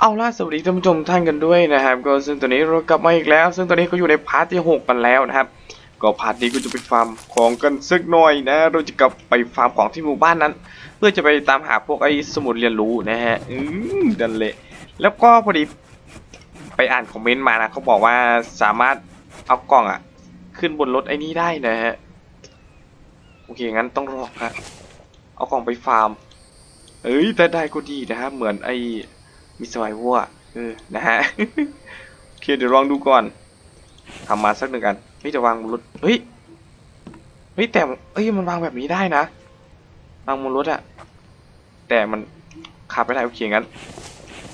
เอาล่ะสวัสดีท่านผู้ชมท่านกันด้วยนะครับ ก็ซึ่งตอนนี้เรากลับมาอีกแล้ว ซึ่งตอนนี้ก็อยู่ในพาร์ทที่หกกันแล้วนะครับ ก็พาร์ทนี้ก็จะไปฟาร์มของกันสักหน่อยนะ เราจะกลับไปฟาร์มของที่หมู่บ้านนั้น เพื่อจะไปตามหาพวกไอ้สมุดเรียนรู้นะฮะอืมดันเละแล้วก็พอดีไปอ่านคอมเมนต์มานะเขาบอกว่าสามารถเอากล่องอะขึ้นบนรถไอ้นี้ได้นะฮะโอเคงั้นต้องรอครับเอากล่องไปฟาร์มเอ้ยแต่ได้ก็ดีนะฮะเหมือนไอ้ มีสไววัวเออนะฮะโอเคเดี๋ยวลองดูก่อนทำมาสักหนึ่งกันเฮ้ยจะวางบนรถเฮ้ยเฮ้ยแต่เฮ้ยมันวางแบบนี้ได้นะวางบนรถอะแต่มันขับไม่ได้โอเคงั้น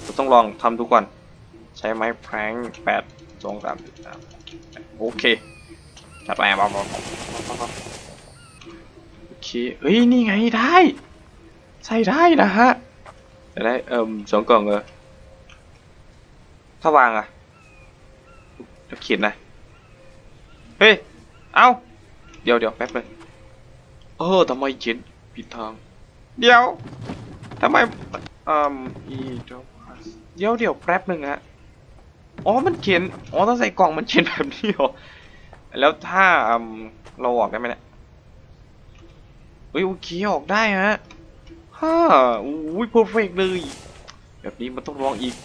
เราต้องลองทำดูก่อน ใช้ไม้แพรงแปดสองสามสี่สามโอเคจัดไปมามาโอเคเฮ้ยนี่ไงได้ ใส่ได้นะฮะจะได้เอ่มสองกล่องเออ ถ้าวางอะแล้วเขียนนะ เฮ้ย เอ้า เดี๋ยวเดี๋ยวแป๊บนึงเออทำไมเขียนผิดทาง เดี๋ยวทำไมเอ่มอีเดี๋ยวเดี๋ยวเดี๋ยวแป๊บนึงฮะ อ๋อ มันเขียน อ๋อต้องใส่กล่องมันเขียนแบบนี้เหรอ แล้วถ้าเอ่มเราออกได้ไหมเนี่ยเฮ้ยโอเคออกได้ฮะฮ่าอุ้ยเพอร์เฟกเลย แบบนี้มันต้องลองอีก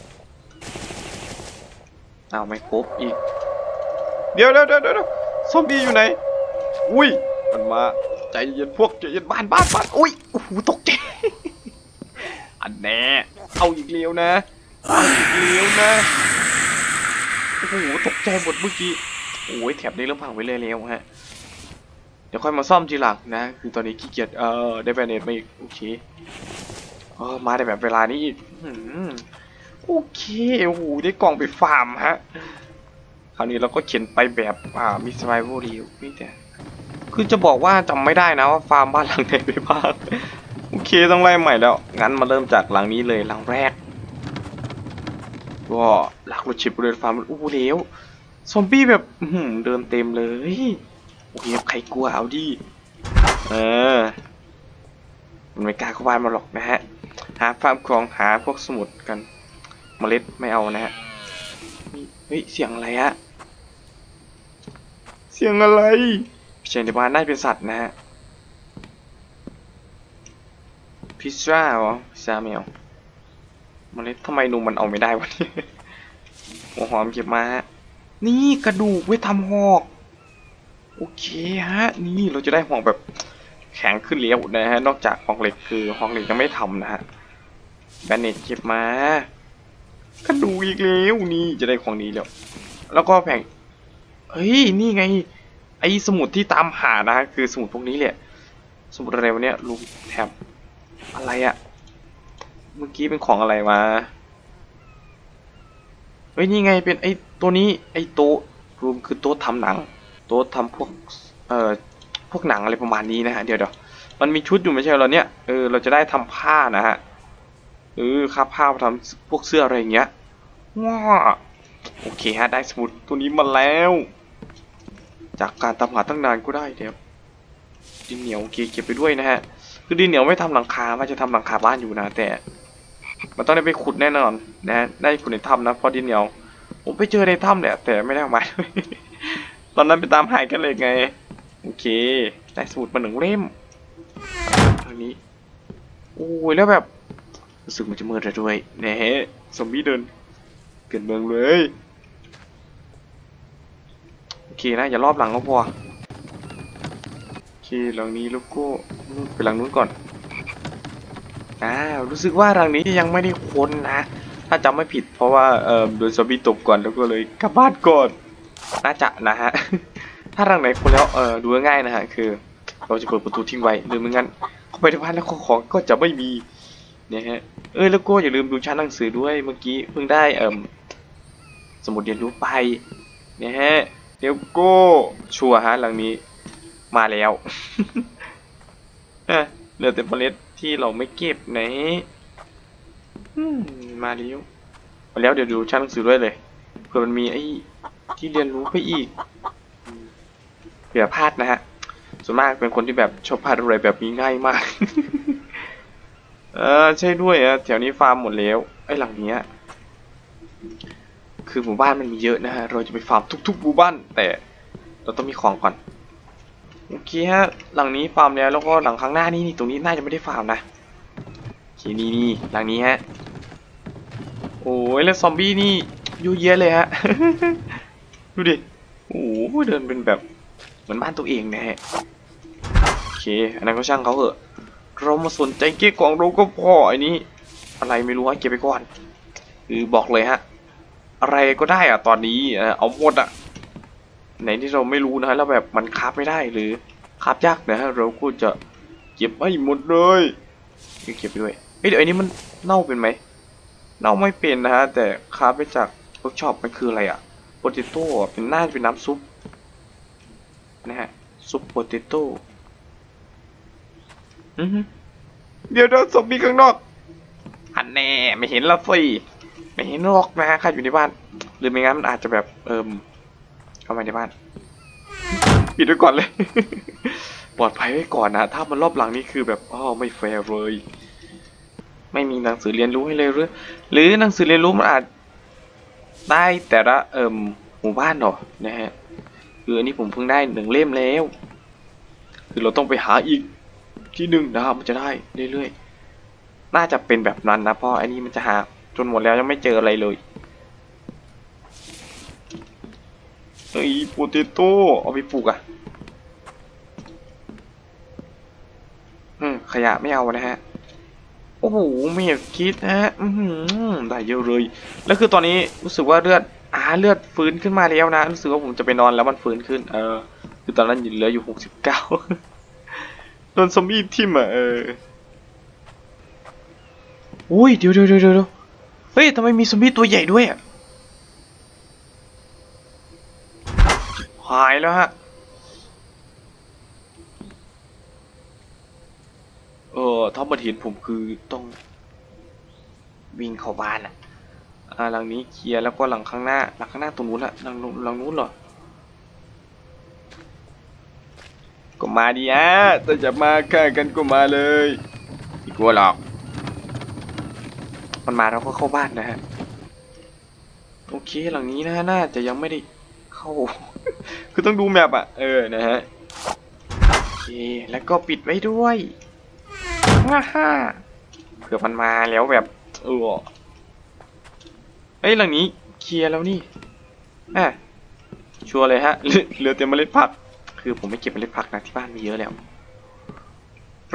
เอาไม่ครบอีก เดี๋ยวเดี๋ยวเดี๋ยวเดี๋ยวซอมบี้อยู่ไหน อุ้ย มันมา ใจเย็นพวกใจเย็นบ้านบ้านบ้านอุ้ย โอ้โห ตกใจ อันแน่ เอาอีกเลี้ยวนะ เอาอีกเลี้ยวนะ โอ้โห ตกใจหมดเมื่อกี้ โอ้ยแถบนี้เริ่มพังไปเลยแล้วฮะ เดี๋ยวค่อยมาซ่อมทีหลังนะ คือตอนนี้ขี้เกียจ เออได้แบนเนตมาอีก โอเค เออ มาได้แบบเวลานี้อีกหืม โอเคโอ้โหได้กล่องไปฟาร์มฮะ คราวนี้เราก็เขียนไปแบบอ่ามีสไ i เวอรีนี่แต่คือจะบอกว่าจำไม่ได้นะว่าฟาร์มบ้านหลังไหนไปบ้างโอเคต้องไล่ใหม่แล้ว งั้นมาเริ่มจากหลังนี้เลยหลังแรกก็หลักรถชิปเรือนฟาร์มอู้หูเหลวซอมบี้แบบหือเดินเต็มเลยโอเคใครกลัวเอาดิเออมันไม่กล้าเข้าบ้านมาหรอกนะฮะ หาฟาร์มของหาพวกสมุดกัน เมล็ดไม่เอานะฮะเฮ้ยเสียงอะไรฮะเสียงอะไรพี่เชนในบ้านน่าจะเป็นสัตว์นะฮะพิซซ่าเหรอพิซซ่าไม่เอาเมล็ดทำไมหนูมันเอาไม่ได้วะเนี่ยหัวหอมเก็บมาฮะนี่กระดูกไว้ทำหอก โอเคฮะ นี่เราจะได้หอกแบบแข็งขึ้นเลี้ยวนะฮะ นอกจากหอกเหล็กคือหอกเหล็กยังไม่ทำนะฮะแบนเนตเก็บมา กระดูกอีกแล้วนี่จะได้ของดีแล้ว แล้วก็แผงเฮ้ยนี่ไง ไอ้สมุดที่ตามหานะคือสมุดพวกนี้แหละสมุดอะไรวะเนี่ยลุงแถบอะไรอะเมื่อกี้เป็นของอะไรมาเฮ้ยนี่ไงเป็นไอ้ตัวนี้ไอ้โต๊ะรวมคือโต๊ะทำหนัง โต๊ะทำพวกเอ่อพวกหนังอะไรประมาณนี้นะฮะเดี๋ยวเดี๋ยวมันมีชุดอยู่ไม่ใช่เหรอเนี่ยเออเราจะได้ทำผ้านะฮะ เออคาบผ้ามาทำพวกเสื้ออะไรอย่างเงี้ยว้าโอเคฮะได้สมุดตัวนี้มาแล้ว จากการตามหาตั้งนานก็ได้เดี๋ยวดินเหนียวโอเคเก็บไปด้วยนะฮะคือดินเหนียวไม่ทำหลังคาว่าจะทำหลังคาบ้านอยู่นะ แต่ มันต้องได้ไปขุดแน่นอนนะได้ขุดในถ้ำนะเพราะดินเหนียว ผมไปเจอในถ้ำเนี่ยแต่ไม่ได้เอามาตอนนั้นไปตามหายกันเลยไงโอเคได้สมุดมาหนึ่งเล่มทางนี้โอ้ยแล้วแบบ รู้สึกมันจะมืดแล้วด้วยแหน่ซอมบี้เดินเกิดเมืองเลยโอเคนะอย่ารอบหลังก็พอโอเคหลังนี้ล้วก็ไปหลังนู้นก่อนอ้าวรู้สึกว่าหลังนี้ยังไม่ได้ค้นนะ ถ้าจำไม่ผิดเพราะว่าเออโดนซอมบี้ตบก่อนแล้วก็เลยกลับบ้านก่อนน่าจะนะฮะถ้าหลังไหนคนแล้วเออดูง่ายนะฮะคือ เราจะเปิดประตูทิ้งไว้หรือไม่งั้นเข้าไปในบ้านแล้วของก็จะไม่มีเนี่ยฮะ เออแล้วก็อย่าลืมดูชั้นหนังสือด้วยเมื่อกี้เพิ่งได้เอ่มสมุดเรียนรู้ไปเนี่ยฮะเดี๋ยวก็ชัวร์ฮะหลังนี้มาแล้วเอะเหลือแต่เมล็ดที่เราไม่เก็บไหนมาแล้วมาแล้วเดี๋ยวดูชั้นหนังสือด้วยเลยเผื่อมันมีไอ้ที่เรียนรู้ไปอีกเผื่อพลาดนะฮะส่วนมากเป็นคนที่แบบชอบพลาดอะไรแบบนี้ง่ายมาก เออใช่ด้วยอะแถวนี้ฟาร์มหมดแล้วไอ้หลังเนี้ยคือหมู่บ้านมันมีเยอะนะฮะเราจะไปฟาร์มทุกๆหมู่บ้าน แต่เราต้องมีของก่อนโอเคฮะหลังนี้ฟาร์มแล้วแล้วก็หลังข้างหน้านี่นี่ตรงนี้น่าจะไม่ได้ฟาร์มนะโอเคนี่นี่หลังนี้ฮะโอ้ยแล้วซอมบี้นี่ยุ่ยเยอะเลยฮะดูดิโอ้โหเดินเป็นแบบเหมือนบ้านตัวเองนะฮะโอเคอันนั้นก็ช่างเขาเถอะ เรามาสนใจเก็บของเราก็พอไอ้นี้ อะไรไม่รู้ฮะเก็บไปก่อนคือบอกเลยฮะ อะไรก็ได้อะตอนนี้เอาหมดอะไหนที่เราไม่รู้นะฮะแล้วแบบมันคาบไม่ได้หรือคาบยากนะฮะเราก็จะเก็บให้หมดเลยเก็บไปด้วยเฮ้ยเดี๋ยวไอ้นี้มันเน่าเป็นไหมเน่าไม่เป็นนะฮะแต่คาบไปจากเวิร์กช็อปมันคืออะไรอะโปเตโต้เป็นน่าเป็นน้ำซุปนะฮะซุปโปเตโต้ อือฮึเดี๋ยวเดี๋ยวซอมบี้ข้างนอกอันแน่ไม่เห็นละสิไม่เห็นหรอกนะฮะข้าอยู่ในบ้าน หรือไม่งั้นมันอาจจะแบบเอิมเข้ามาในบ้านปิดไว้ก่อนเลย ปลอดภัยไว้ก่อนนะถ้ามันรอบหลังนี่คือแบบอ๋อไม่แฟร์เลย ไม่มีหนังสือเรียนรู้ให้เลยหรือ หรือหนังสือเรียนรู้มันอาจได้แต่ละเอิมหมู่บ้านเหรอนะฮะคืออันนี้ผมเพิ่งได้หนึ่งเล่มแล้ว คือเราต้องไปหาอีก ที่หนึ่งนะครับมันจะได้เรื่อยๆ น่าจะเป็นแบบนั้นนะเพราะไอันนี้มันจะหาจนหมดแล้วยังไม่เจออะไรเลยเฮ้ยโปเตโต้เอาไปปลูกอะอืมขยะไม่เอานะฮะ โอ้โหไม่อยากคิดนะฮะ อือหือได้เยอะเลย แล้วคือตอนนี้รู้สึกว่าเลือดอ่าเลือดฟื้นขึ้นมาแล้วนะ รู้สึกว่าผมจะไปนอนแล้วมันฟื้นขึ้น เออ คือตอนนั้นเหลืออยู่หกสิบเก้า โดนซอมบี้ทิ่มอะเอออุ้ยเดี๋ยวเดี๋ยวเดี๋ยวเดี๋ยวเฮ้ยทำไมมีซอมบี้ตัวใหญ่ด้วยอะหายแล้วฮะเออถ้ามาเห็นผมคือต้องวิ่งเข้าบ้านอะอ่าหลังนี้เคลียร์แล้วก็หลังข้างหน้าหลังข้างหน้าตรงนู้นอะหลังนู้นหลังนู้นเหรอ ก็มาดิฮะถ้าจะมาฆ่ากันก็มาเลยไม่กลัวหรอก มันมาเราก็เข้าบ้านนะฮะ โอเคหลังนี้นะฮะน่าจะยังไม่ได้เข้า คือต้องดูแมปอะเออนะฮะ โอเค แล้วก็ปิดไว้ด้วยฮ่าฮ่าเผื่อมันมาแล้วแบบเออเอ้ยหลังนี้เคลียร์แล้วนี่อะชัวร์เลยฮะเหลือเหลือแต่เมล็ดผัก คือผมไม่เก็บเมล็ดผักนะที่บ้านมีเยอะแล้ว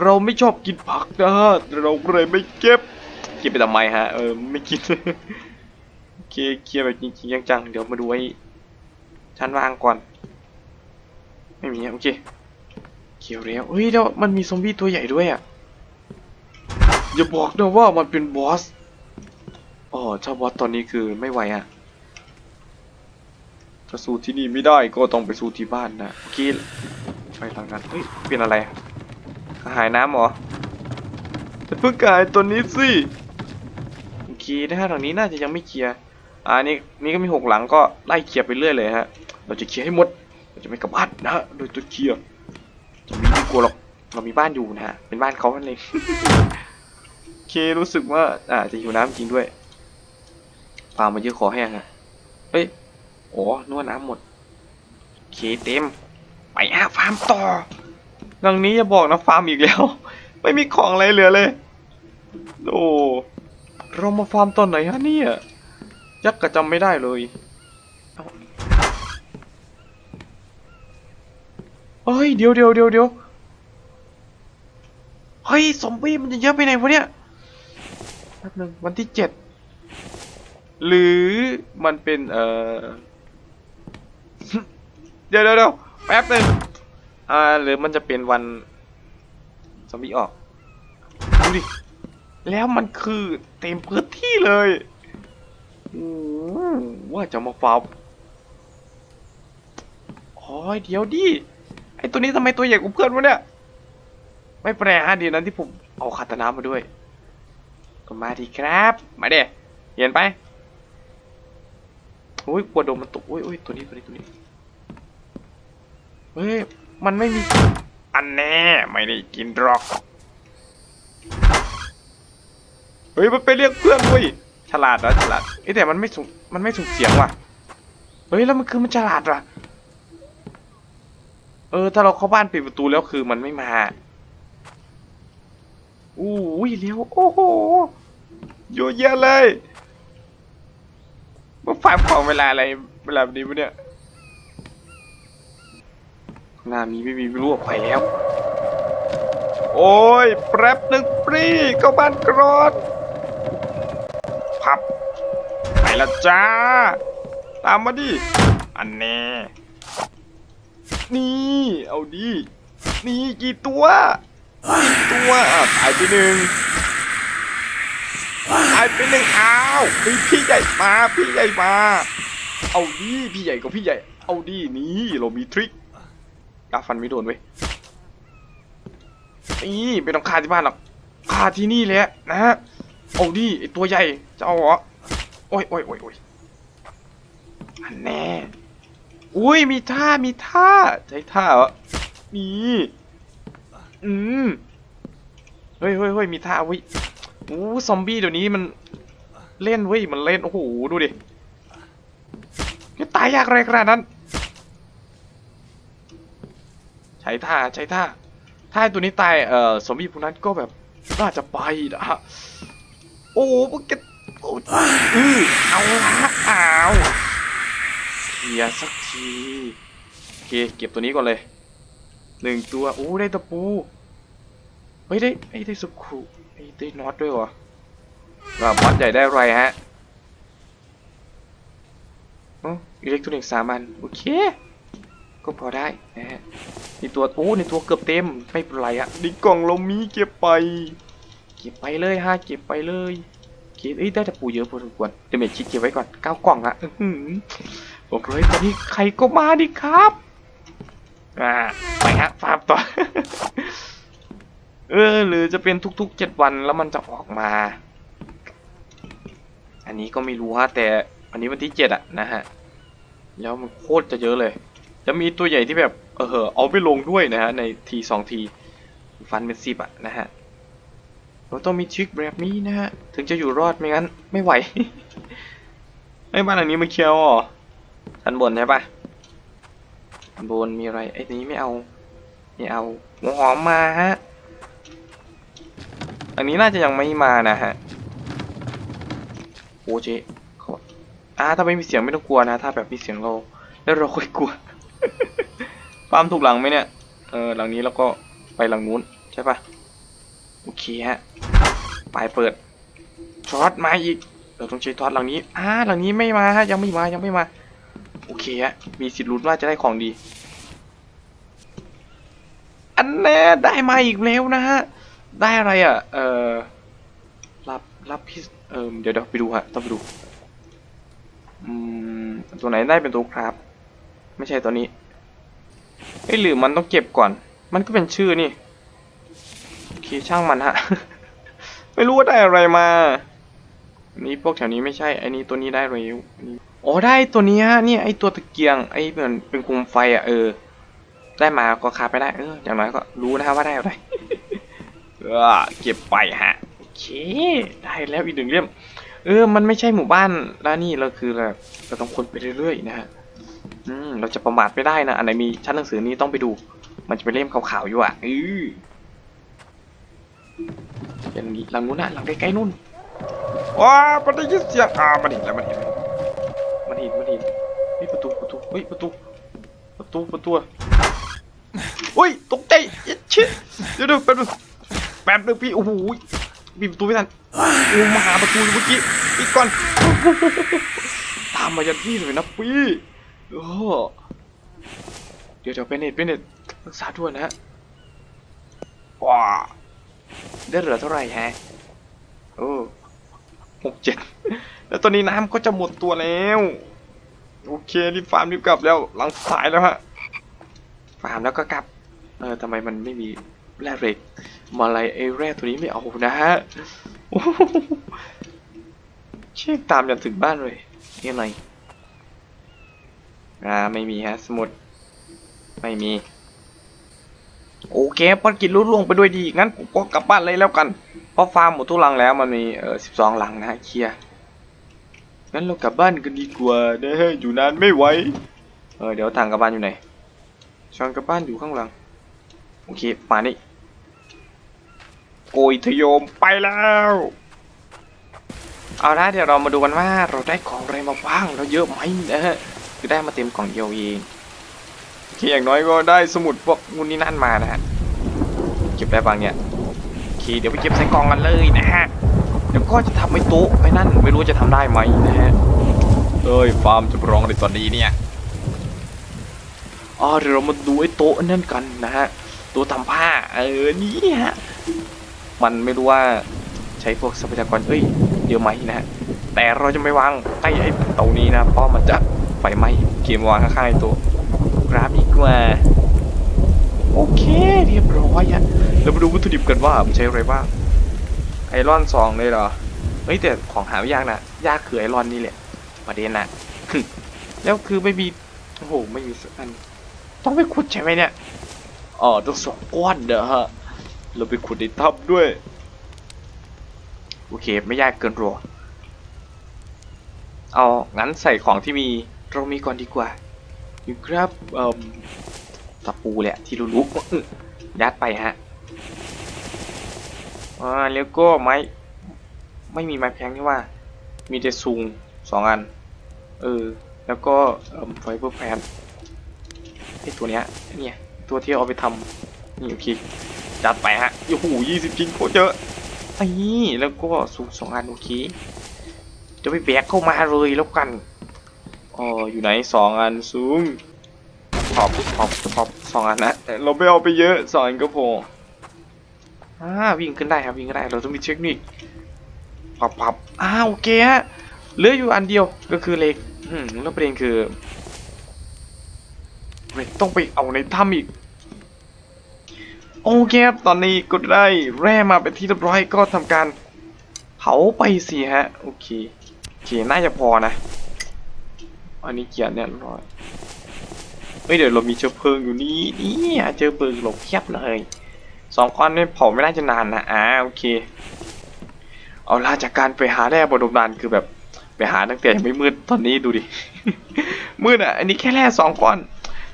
เราไม่ชอบกินผักนะเราเลยไม่เก็บ เก็บไปทำไมฮะ เออไม่กินโอเคเคลียร์แบบจริงๆจังๆ เดี๋ยวมาดูไว้ชั้นวางก่อน ไม่มีโอเคเคลียร์แล้วเฮ้ยเดี๋ยวมันมีซอมบี้ตัวใหญ่ด้วยอะ อย่าบอกนะว่ามันเป็นบอสอ๋อถ้าบอสตอนนี้คือไม่ไหวอะ จะสู้ที่นี่ไม่ได้ก็ต้องไปสู้ที่บ้านนะโอเคไปทางนั้นเฮ้ยเป็นอะไรอะกรหายน้ำเหรอจะเพิ่งกายตัวนี้สิโอเคนะฮะหลังนี้น่าจะยังไม่เคลียร์อ่านี่นี่ก็มีหกหลังก็ไล่เคลียร์ไปเรื่อยเลยฮะเราจะเคลียร์ให้หมดเราจะไม่กลับบ้านนะฮะโดยตัวเคลียร์จะไม่กลัวหรอกเรามีบ้านอยู่นะฮะเป็นบ้านเขานั่นเองโอเครู้สึกว่าอ่าจะหิวน้ำจริงด้วยฟามมาเยอะขอแห้งอะเฮ้ย โอ้นวดน้ำหมดเคเต็ม ไปอะฟาร์มต่อหลังนี้อย่าบอกนะฟาร์มอีกแล้ว ไม่มีของอะไรเหลือเลย โอ้เรามาฟาร์มตอนไหนฮะเนี่ยยักษ์ก็จำไม่ได้เลยเฮ้ยเดี๋ยวเดี๋ยวเดี๋ยวเดี๋ยวเฮ้ยซอมบี้มันจะเยอะไปไหนวะเนี่ยแป๊บนึงวันที่เจ็ดหรือมันเป็นเอ่อ ดี๋ยวเดี๋ยวเดี๋ยวแป๊บนึงอ่าหรือมันจะเป็นวันซอมบี้ออกดูดิแล้วมันคือเต็มพื้นที่เลยว่าจะมาฟาร์มโอ้ยเดี๋ยวดิไอตัวนี้ทำไมตัวใหญ่กว่าเพื่อนวะเนี่ย ไม่แปลกฮะดีนั้นที่ผมเอาคาตานามาด้วย ก็มาดีครับ มาเด้เห็นไปโอ้ยกลัวโดนมันตกโอ้ยโอ้ยตัวนี้ตัวนี้ตัวนี้ เฮ้ย มันไม่มี อันแน่ไม่ได้กินหรอก เฮ้ย มันไปเรียกเพื่อนเว้ย ฉลาดเหรอฉลาดเอ้ยแต่มันไม่ส่งมันไม่ส่งเสียงว่ะ เฮ้ย แล้วมันคือมันฉลาดว่ะ เออ ถ้าเราเข้าบ้านปิดประตูแล้วคือมันไม่มาอู้ยเลี้ยวโอ้โหเยอะแยะเลยมาฝากของเวลาอะไรเวลาแบบนี้ปะเนี่ย หน้ามีไม่มีไม่รู้ออกไปแล้ว โอ้ยแป๊บหนึ่งปรีเข้าบ้านกรอดพับ ไปละจ้า ตามมาดิ อันแน่ นี่ เอาดิ นี่กี่ตัวกี่ตัวอะตายไปหนึ่งตายไปหนึ่งอ้าวมีพี่ใหญ่มา พี่ใหญ่มา เอาดิ พี่ใหญ่กับพี่ใหญ่ เอาดิ นี่เรามีทริค กาฟันไม่โดนเว้ยนี่ไม่ต้องฆ่าที่บ้านหรอกฆ่าที่นี่แหละนะฮะเอาดิไอตัวใหญ่จะเอาเหรอโอ้ยโอ้ยโอ้ยโอ้ยอันแน่อุ้ยมีท่ามีท่าใช้ท่าเหรอนี่อืมเฮ้ยเฮ้ยเฮ้ยมีท่าเวิโอ้ซอมบี้เดี๋ยวนี้มันเล่นเว้ยมันเล่นโอ้โหดูดิตายยากอะไรขนาดนั้น ใช้ท่าใช้ท่า ถ้าตัวนี้ตายเอ่อซอมบี้พวกนั้นก็แบบน่าจะไปนะฮะโอ้โหพวกแกโอ้อเอาละอ้าวเคลียสักทีโอเคเก็บตัวนี้ก่อนเลยหนึ่งตัวโอ้ได้ตะปูเฮ้ยได้ไอ้ได้สกรูไอ้ได้น็อตด้วยวะว่าบอสใหญ่ได้ไรฮะอ๋ออิเล็กทรอนิกส์สามอันโอเค ก็พอได้นะฮะนี่ตัวโอ้ในตัวเกือบเต็มไม่เป็นไรอะในกล่องเรามีเก็บไป เก็บไปเลยฮะเก็บไปเลยเก็บเอ้ยได้แต่ปูเยอะพอสมควรเดเมจชิดเก็บไว้ก่อนเก้ากล่องละอื้อหือบอกเลยตอนนี้ใครก็มาดิครับอ่าไปฮะฟาร์มต่อเออหรือจะเป็นทุกๆเจ็ดวันแล้วมันจะออกมา อันนี้ก็ไม่รู้ฮะแต่อันนี้วันที่เจ็ดอะนะฮะ แล้วมันโคตรจะเยอะเลย จะมีตัวใหญ่ที่แบบเออเอาไปลงด้วยนะฮะในทีสองทีฟันเป็นสิบอะนะฮะเราต้องมีทริคแบบนี้นะฮะถึงจะอยู่รอดไม่งั้น ไม่ไหวไอ้บ้านหลังนี้มันเคียวเหรอชั้นบนใช่ปะชั้นบนมีอะไรไอ้นี้ไม่เอาไม่เอาหัวหอมมาฮะอันนี้น่าจะยังไม่มานะฮะโอเจเขาอ่าถ้าไม่มีเสียงไม่ต้องกลัวนะ ถ้าแบบมีเสียงเราแล้วเราค่อยกลัว ฟาร์มถูกหลังไหมเนี่ย เออหลังนี้แล้วก็ไปหลังนู้นใช่ปะโอเคฮะปลายเปิดช็อตมาอีก เราต้องใช้ทอดหลังนี้อ่าหลังนี้ไม่มาฮะยังไม่มายังไม่มา โอเคฮะมีสิทธิ์ลุ้นว่าจะได้ของดี อันแน่ได้มาอีกแล้วนะฮะ ได้อะไรอะ เออรับรับพิสเออเดี๋ยวเดี๋ยวไปดูฮะต้องไปดู อืม ตัวไหนได้เป็นตัวครับ ไม่ใช่ตัวนี้เอ้หรือมันต้องเก็บก่อน มันก็เป็นชื่อนี่โอเคช่างมันฮะ ไม่รู้ว่าได้อะไรมาอันนี้พวกแถวนี้ไม่ใช่ไอ้นี้ตัวนี้ได้เร็วอ๋อได้ตัวนี้ฮะเนี่ยไอ้ตัวตะเกียงไอ้เหมือนเป็นโคมไฟอะเออ ได้มาก็คาไปได้เอออย่างน้อยก็รู้นะฮะว่าได้อะไรเออเก็บไปฮะโอเคได้แล้วอีกหนึ่งเล่มเออ มันไม่ใช่หมู่บ้านแล้วนี่เราคือแบบเราต้องค้นไปเรื่อยๆนะฮะ อืมเราจะประมาทไม่ได้นะ อันไหนมีชั้นหนังสือนี้ต้องไปดู มันจะเป็นเล่มขาวๆอยู่อะเออเป็นหลังนู้นนะหลังใกล้ๆนู่นว้ามันได้ยินเสียงอ่ามันเห็นแล้วมันเห็นมันเห็นมันเห็นเฮ้ยประตูประตูเฮ้ยประตูประตูประตูเฮ้ยตกใจเอ๊ะชิเดี๋ยวเดี๋ยวแป๊บนึงแป๊บนึงพี่โอ้โหปิดประตูไม่ทันโอ้มาหาประตูอยู่เมื่อกี้ปิดก่อนตามมายันที่เลยนะพี่ โอ้เดี๋ยวเดี๋ยวเป็นเน็ตเป็นเน็ตรักษาด้วยนะฮะว้าได้เหลือเท่าไหร่ฮะโอ้หกเจ็ดแล้วตอนนี้น้ำก็จะหมดตัวแล้วโอเครีบฟาร์มรีบกลับแล้วหลังสายแล้วฮะฟาร์มแล้วก็กลับเออทำไมมันไม่มีแร่เหล็กมาอะไรไอ้แร่ตัวนี้ไม่เอานะฮะโอ้โหเช็คตามจนถึงบ้านเลยนี่อะไร อ่าไม่มีฮะสมุดไม่มี โอเคภารกิจรุ่ล่วงไปด้วยดี งั้นผมก็กลับบ้านเลยแล้วกัน เพราะฟาร์มหมดทุกลังแล้วมันมีเออสิบสองลังนะเคลียร์งั้นเรากลับบ้านกันดีกว่านะฮะอยู่นานไม่ไหวเออเดี๋ยวทางกลับบ้านอยู่ไหนช่องกลับบ้านอยู่ข้างหลัง โอเคมานี่โกยทะยมไปแล้วเอาละเดี๋ยวเรามาดูกันว่าเราได้ของอะไรมาบ้างเราเยอะไหมนะฮะ คือได้มาเต็มกล่องเดียวเองโอเคอย่างน้อยก็ได้สมุดพวกงูนนี่นั่นมานะฮะเก็บได้บางเนี่ยโอเคเดี๋ยวไปเก็บใส่กล่องกันเลยนะฮะเดี๋ยวก็จะทำไอ้โต๊ะไอ้นั่นไม่รู้จะทำได้ไหมนะฮะเอ้ยฟาร์มจะร้องในตอนนี้เนี่ยอ๋อเดี๋ยวเรามาดูไอ้โต๊ะนั่นกันนะฮะต๊ะทำผ้าเออนี่ฮะมันไม่รู้ว่าใช้พวกทรัพยากรเอ้ยเยอะไหมนะฮะแต่เราจะไม่วางใต้ไอ้เตานี้นะเพราะมันจะ ฟไหม้เกมวางข้างๆตัว กราฟดีกว่า โอเคเรียบร้อยอะเรามาดูวัตถุดิบกันว่ามันใช้อะไรบ้างไอรอนสองเลยเหรอเฮ้ยแต่ของหาไม่ยากนะยากคือไอรอนนี่แหละประเด็นนะแล้วคือไม่มีโอ้โหไม่มีสักอันต้องไปขุดใช่ไหมเนี่ยอ๋อต้องสองก้อนเด้อฮะเราไปขุดในถ้ำด้วย โอเค ไม่ยากเกินรอเอางั้นใส่ของที่มี เรามีก่อนดีกว่าอยู่ครับเอ่มตะปูแหละที่รู้ๆยัดไปฮะอ่าแล้วก็ไม้ไม่มีไม้แพงนี่ว่า มีแต่ซุงสองอัน เออ แล้วก็เอ่มไฟเบอร์แพนไอตัวเนี้ยเนี่ยตัวที่เอาไปทำนี่โอเคจัดไปฮะโอ้โหยี่สิบชิ้นโคตรเยอะนี่แล้วก็สูงสองอันโอเคจะไปแบกเข้ามาเลยแล้วกัน อ๋ออยู่ไหนสองอันสูงท็อปท็อปท็อปสองอันนะเราไม่เอาไปเยอะสองอันก็พออ่าวิ่งขึ้นได้ครับวิ่งขึ้นได้เราต้องมีเทคนิคปับปับอ่าโอเคฮะเหลืออยู่อันเดียวก็คือเหล็กอืมแล้วประเด็นคือเหล็กต้องไปเอาในถ้ำอีกโอเคครับตอนนี้ก็ได้แร่มาเป็นที่เรียบร้อยก็ทำการเผาไปสิฮะโอเคโอเคน่าจะพอนะ อันนี้เกียร์เนี่ยร้อยเฮ้ยเดี๋ยวเรามีเชื้อเพลิงอยู่นี่นี่เจอเพลิงหลบเทียบเลยสองก้อนนี่เผาไม่น่าจะนานนะอ่าโอเค เอาล่ะจากการไปหาแร่บนดมนานคือแบบไปหาตั้งแต่ยังไม่มืดตอนนี้ดูดิ มืดอะ อันนี้แค่แร่สองก้อน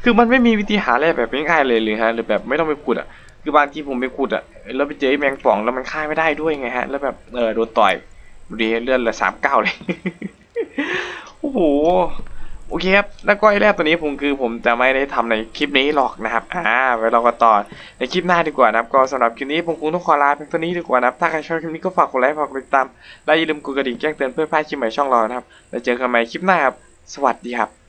คือมันไม่มีวิธีหาแร่แบบง่ายๆเลยหรือฮะหรือแบบไม่ต้องไปขุดอะ คือบางทีผมไปขุดอะแล้วไปเจอไอ้แมงป่องแล้วมันฆ่าไม่ได้ด้วยไงฮะ แล้วแบบเออโดนต่อยดูดิเลื่อนละสามเก้าเลย โอ้โห โอเคครับแล้วก็ไอ้แรกตัวนี้ผมคือผมจะไม่ได้ทำในคลิปนี้หรอกนะครับอ่าไว้เราก็ต่อในคลิปหน้าดีกว่านะครับ ก็สำหรับคลิปนี้ผมคงต้องขอลาเพียงเท่านี้ดีกว่านะครับถ้าใครชอบคลิปนี้ก็ฝากกดไลค์ฝากกดติดตามและอย่าลืมกดกระดิ่งแจ้งเตือนเพื่อพลาดคลิปใหม่ช่องเรานะครับแล้วเจอกันใหม่คลิปหน้าครับสวัสดีครับ